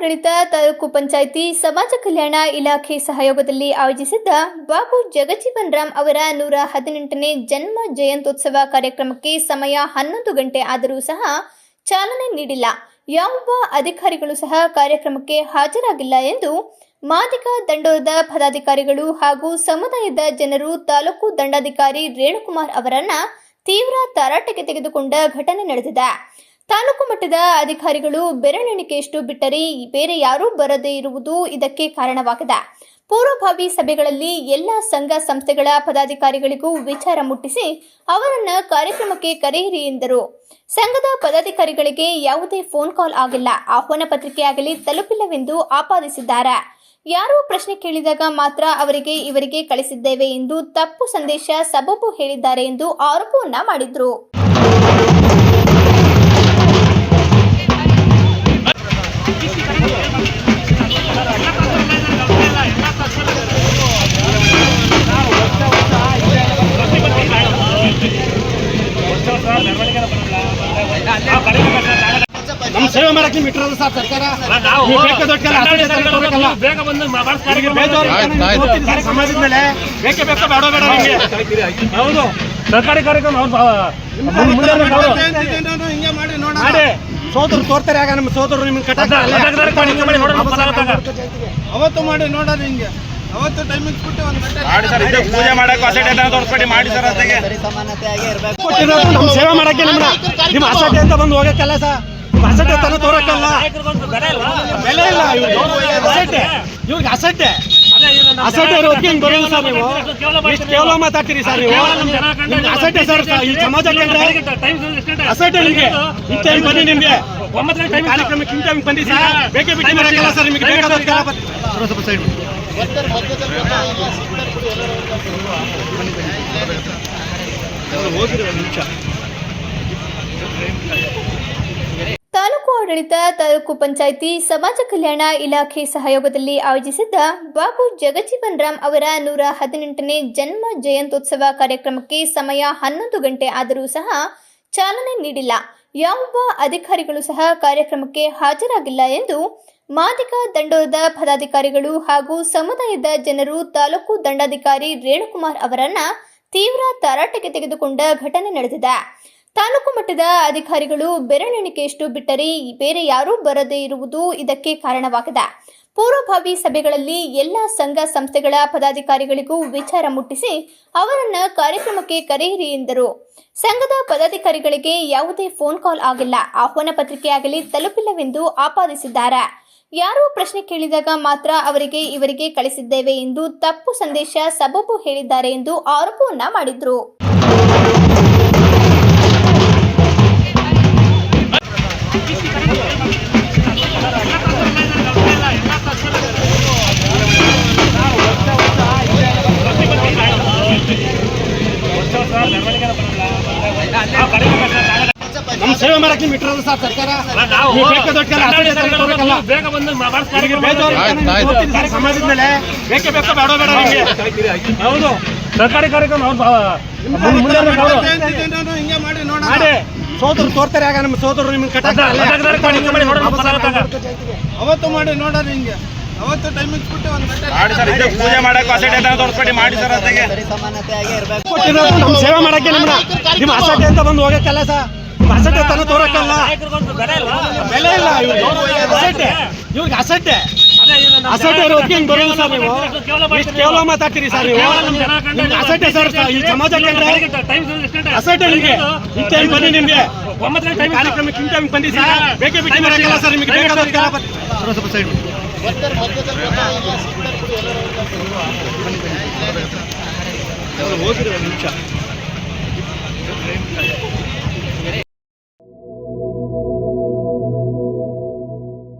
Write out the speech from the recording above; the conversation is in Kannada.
ಆಡಳಿತ ತಾಲೂಕು ಪಂಚಾಯಿತಿ, ಸಮಾಜ ಕಲ್ಯಾಣ ಇಲಾಖೆ ಸಹಯೋಗದಲ್ಲಿ ಆಯೋಜಿಸಿದ್ದ ಬಾಬು ಜಗಜೀವನ್ ರಾಮ್ ಅವರ ನೂರ ಹದಿನೆಂಟನೇ ಜನ್ಮ ಜಯಂತ್ಯೋತ್ಸವ ಕಾರ್ಯಕ್ರಮಕ್ಕೆ ಸಮಯ ಹನ್ನೊಂದು ಗಂಟೆ ಆದರೂ ಸಹ ಚಾಲನೆ ನೀಡಿಲ್ಲ. ಯಾವೊಬ್ಬ ಅಧಿಕಾರಿಗಳು ಸಹ ಕಾರ್ಯಕ್ರಮಕ್ಕೆ ಹಾಜರಾಗಿಲ್ಲ ಎಂದು ಮಾದಿಗ ದಂಡೋರದ ಪದಾಧಿಕಾರಿಗಳು ಹಾಗೂ ಸಮುದಾಯದ ಜನರು ತಾಲೂಕು ದಂಡಾಧಿಕಾರಿ ರೇಣುಕುಮಾರ್ ಅವರನ್ನ ತೀವ್ರ ತರಾಟೆಗೆ ತೆಗೆದುಕೊಂಡ ಘಟನೆ ನಡೆದಿದೆ. ತಾಲೂಕು ಮಟ್ಟದ ಅಧಿಕಾರಿಗಳು ಬೆರಳೆಣಿಕೆಯಷ್ಟು ಬಿಟ್ಟರೆ ಬೇರೆ ಯಾರೂ ಬರದೇ ಇರುವುದು ಇದಕ್ಕೆ ಕಾರಣವಾಗಿದೆ. ಪೂರ್ವಭಾವಿ ಸಭೆಗಳಲ್ಲಿ ಎಲ್ಲ ಸಂಘ ಸಂಸ್ಥೆಗಳ ಪದಾಧಿಕಾರಿಗಳಿಗೂ ವಿಚಾರ ಮುಟ್ಟಿಸಿ ಅವರನ್ನು ಕಾರ್ಯಕ್ರಮಕ್ಕೆ ಕರೆಯಿರಿ ಎಂದರು. ಸಂಘದ ಪದಾಧಿಕಾರಿಗಳಿಗೆ ಯಾವುದೇ ಫೋನ್ ಕಾಲ್ ಆಗಿಲ್ಲ. ಆಹ್ವಾನ ಪತ್ರಿಕೆ ಆಗಲಿ ತಲುಪಿಲ್ಲವೆಂದು ಆಪಾದಿಸಿದ್ದಾರೆ. ಯಾರೋ ಪ್ರಶ್ನೆ ಕೇಳಿದಾಗ ಮಾತ್ರ ಅವರಿಗೆ ಇವರಿಗೆ ಕಳಿಸಿದ್ದೇವೆ ಎಂದು ತಪ್ಪು ಸಂದೇಶ ಸಬಬು ಹೇಳಿದ್ದಾರೆ ಎಂದು ಆರೋಪವನ್ನ ಮಾಡಿದ್ರು. ಬೇಜಾರು ಮಾಡಕ್ಕೆ ನಿಮ್ಗೆ ಗೊತ್ತಿದೆ ಸರ್. ಸಮಾಜದ ಮೇಲೆ ಬೇಕೇ ಬೇಕೋ ಬೇಡ ಬೇಡ ನಿಮ್ಗೆ. ಹೌದು. ಸರ್ಕಾರಿ ಕಾರ್ಯಕ್ರಮ ಹಿಂಗೆ ಮಾಡಿ ನೋಡ ಮಾಡಿ. ಸೋದರು ತೋರ್ತಾರೆ ಆಗ ನಮ್ಮ ಸೋದರು ನಿಮ್ಗೆ ಅದ-. ಅವತ್ತು ಮಾಡಿ ನೋಡೋದು ಹಿಂಗೆ. ಅವತ್ತು ಟೈಮಿಂಗ್ ಬಿಟ್ಟು ಒಂದು ಗಂಟೆ ಮಾಡಿ ಸರ್ ಇದು ಪೂಜೆ ಮಾಡಕ್ಕೆ ಅಸಡ್ಡೆ ತೋರಿಸ್ಬೇಡಿ ಮಾಡಿ ಸರ್ ಸೇವೆ ಮಾಡಕ್ಕೆ ನಿಮ್ಮ ನಿಮ್ಮ ಅಸಡ್ಡೆ ಅಂತ ಬಂದು ಹೋಗಕ್ಕೆಲ್ಲ ಸರ್. ಅಸಡ್ಡೆ ತನ ತೋರಕ್ಕಲ್ಲ. ಬೆಲೆ ಇಲ್ಲ. ಅಸಟ್ಟೆ ಇವ್ರಿಗೆ. ಅಸಟ್ಟೆ ಈಗ ಇರೋದಕ್ಕೆ ಹಿಂಗ್ ಬರೋದು ಸರ್ ನೀವು? ಎಷ್ಟು ಕೇವಲ ಮಾತಾಡ್ತೀರಿ ಸರ್ ನೀವು? ನಿಮ್ಗೆ ಅಸಡ್ಡೆ ಸರ್ ಈ ಸಮಾಜ ಕೇಂದ್ರ ಅಸಟ್ಟೆ ನಿಮಗೆ. ಈ ಟೈಮ್ ಬನ್ನಿ ನಿಮ್ಗೆ. ಒಂಬತ್ತು ಗಂಟೆ ಕಾರ್ಯಕ್ರಮಕ್ಕೆ ಇನ್ ಟೈಮ್ ಬಂದಿ ಸರ್. ಬೇಕೇ ಬಿಟ್ಟು ಬರಕ್ಕಲ್ಲ ಸರ್ ನಿಮಗೆ ಬೇಕಾದಕ್ಕೆಲ್ಲ ಬನ್ನಿ. ಸ್ವಲ್ಪ ಸ್ವಲ್ಪ ಸೈಡ್ ಹೋಗಿರಿ ಒಂದು ನಿಮಿಷ. ತಾಲೂಕು ಆಡಳಿತ ತಾಲೂಕು ಪಂಚಾಯಿತಿ, ಸಮಾಜ ಕಲ್ಯಾಣ ಇಲಾಖೆ ಸಹಯೋಗದಲ್ಲಿ ಆಯೋಜಿಸಿದ್ದ ಬಾಬು ಜಗಜೀವನ್ ರಾಮ್ ಅವರ ನೂರ ಹದಿನೆಂಟನೇ ಜನ್ಮ ಜಯಂತ್ಯೋತ್ಸವ ಕಾರ್ಯಕ್ರಮಕ್ಕೆ ಸಮಯ ಹನ್ನೊಂದು ಗಂಟೆ ಆದರೂ ಸಹ ಚಾಲನೆ ನೀಡಿಲ್ಲ. ಯಾವೊಬ್ಬ ಅಧಿಕಾರಿಗಳು ಸಹ ಕಾರ್ಯಕ್ರಮಕ್ಕೆ ಹಾಜರಾಗಿಲ್ಲ ಎಂದು ಮಾದಿಗ ದಂಡೋರದ ಪದಾಧಿಕಾರಿಗಳು ಹಾಗೂ ಸಮುದಾಯದ ಜನರು ತಾಲೂಕು ದಂಡಾಧಿಕಾರಿ ರೇಣುಕುಮಾರ್ ಅವರನ್ನ ತೀವ್ರ ತರಾಟೆಗೆ ತೆಗೆದುಕೊಂಡ ಘಟನೆ ನಡೆದಿದೆ. ತಾಲೂಕು ಮಟ್ಟದ ಅಧಿಕಾರಿಗಳು ಬೆರಳೆಣಿಕೆಯಷ್ಟು ಬಿಟ್ಟರೆ ಬೇರೆ ಯಾರೂ ಬರದೇ ಇರುವುದು ಇದಕ್ಕೆ ಕಾರಣವಾಗಿದೆ. ಪೂರ್ವಭಾವಿ ಸಭೆಗಳಲ್ಲಿ ಎಲ್ಲ ಸಂಘ ಸಂಸ್ಥೆಗಳ ಪದಾಧಿಕಾರಿಗಳಿಗೂ ವಿಚಾರ ಮುಟ್ಟಿಸಿ ಅವರನ್ನ ಕಾರ್ಯಕ್ರಮಕ್ಕೆ ಕರೆಯಿರಿ ಎಂದರು. ಸಂಘದ ಪದಾಧಿಕಾರಿಗಳಿಗೆ ಯಾವುದೇ ಫೋನ್ ಕಾಲ್ ಆಗಿಲ್ಲ. ಆಹ್ವಾನ ಪತ್ರಿಕೆ ಆಗಲಿ ತಲುಪಿಲ್ಲವೆಂದು ಆಪಾದಿಸಿದ್ದಾರೆ. ಯಾರೋ ಪ್ರಶ್ನೆ ಕೇಳಿದಾಗ ಮಾತ್ರ ಅವರಿಗೆ ಇವರಿಗೆ ಕಳಿಸಿದ್ದೇವೆ ಎಂದು ತಪ್ಪು ಸಂದೇಶ ಸಬಬು ಹೇಳಿದ್ದಾರೆ ಎಂದು ಆರೋಪವನ್ನ ಮಾಡಿದ್ರು. ನಮ್ಮ ಸೇವೆ ಮಾಡಕ್ಕೆ ಬಿಟ್ಟಿರೋದು ಸರ್ ಸರ್ಕಾರ. ಬೇಗ ಬಂದು ನಿಮಗೆ ಕಾರ್ಯಕ್ರಮ ಬೇಜಾರು ಇರ್ತಾನೆ, ನಿಮ್ಗೆ ಗೊತ್ತಿದೆ ಸರ್ ಸಮಾಜದ ಮೇಲೆ ಬೇಕೇ ಬೇಕೋ ಬೇಡ ಬೇಡ ನಿಮ್ಗೆ ಹೌದು ಸರ್ಕಾರಿ ಕಾರ್ಯಕ್ರಮ. ಹಿಂಗೆ ಮಾಡಿ ನೋಡೋಣ ಮಾಡಿ ಸೋದರು ತೋರ್ತಾರೆ ಆಗ ನಮ್ಮ ಸೋದರು ನಿಮ್ಗೆ ಕಟ್ಟ ಅವತ್ತು ಮಾಡಿ ನೋಡೋಣ ಹಿಂಗೆ ಅವತ್ತು ಟೈಮಿಂಗ್ ಬಿಟ್ಟು ಒಂದು ಗಂಟೆ ಮಾಡಿ ಸರ್ ಇದು ಪೂಜೆ ಮಾಡಕ್ಕೆ ಮಾಡಿ ಸರ್ ಅದಕ್ಕೆ ಕೊಟ್ಟಿರೋದು ನಮ್ಮ ಸೇವೆ ಮಾಡಕ್ಕೆ ನಿಮ್ಮನ್ನ ನಿಮ್ಮ ಅಸಟ್ಟೆ ಅಂತ ಬಂದು ಹೋಗಕ್ಕಲ್ಲ ಸರ್. ನಿಮ್ಮ ಅಸಡ್ಡೆ ತನ ತೋರಕ್ಕಲ್ಲ. ಬೆಲೆ ಇಲ್ಲ ಇವ್ರಿಗೆ. ಅಸಟ್ಟೆ ಇವ್ರಿಗೆ ಅಸಟ್ಟೆ ನಮ್ಮ ಅಸಡ್ಡೆ ಇರೋದಕ್ಕೆ ಹಿಂಗ್ ಬರೋದು ಸರ್ ನೀವು. ಕೇವಲ ಎಷ್ಟು ಕೇವಲ ಮಾತಾಡ್ತೀರಿ ಸರ್ ನೀವು. ಅಸಟ್ಟೆ ನಮ್ಮ ನಿಮ್ಗೆ ಸರ್ ಈ ಸಮಾಜ ಅಸಟ್ಟೆ ನಿಮಗೆ. ಇಂಥ ಬನ್ನಿ ನಿಮಗೆ. ಒಂಬತ್ತು. ಕಾರ್ಯಕ್ರಮಕ್ಕೆ ಇಂಥ ಬಂದಿ ಸರ್. ಬೇಕೇ ಬಿಟ್ಟು ಬರಕ್ಕಲ್ಲ ಸರ್ ನಿಮಗೆ. ಸ್ವಲ್ಪ ಸ್ವಲ್ಪ ಸೈಡ್ ಒಂದು ನಿಮಿಷ.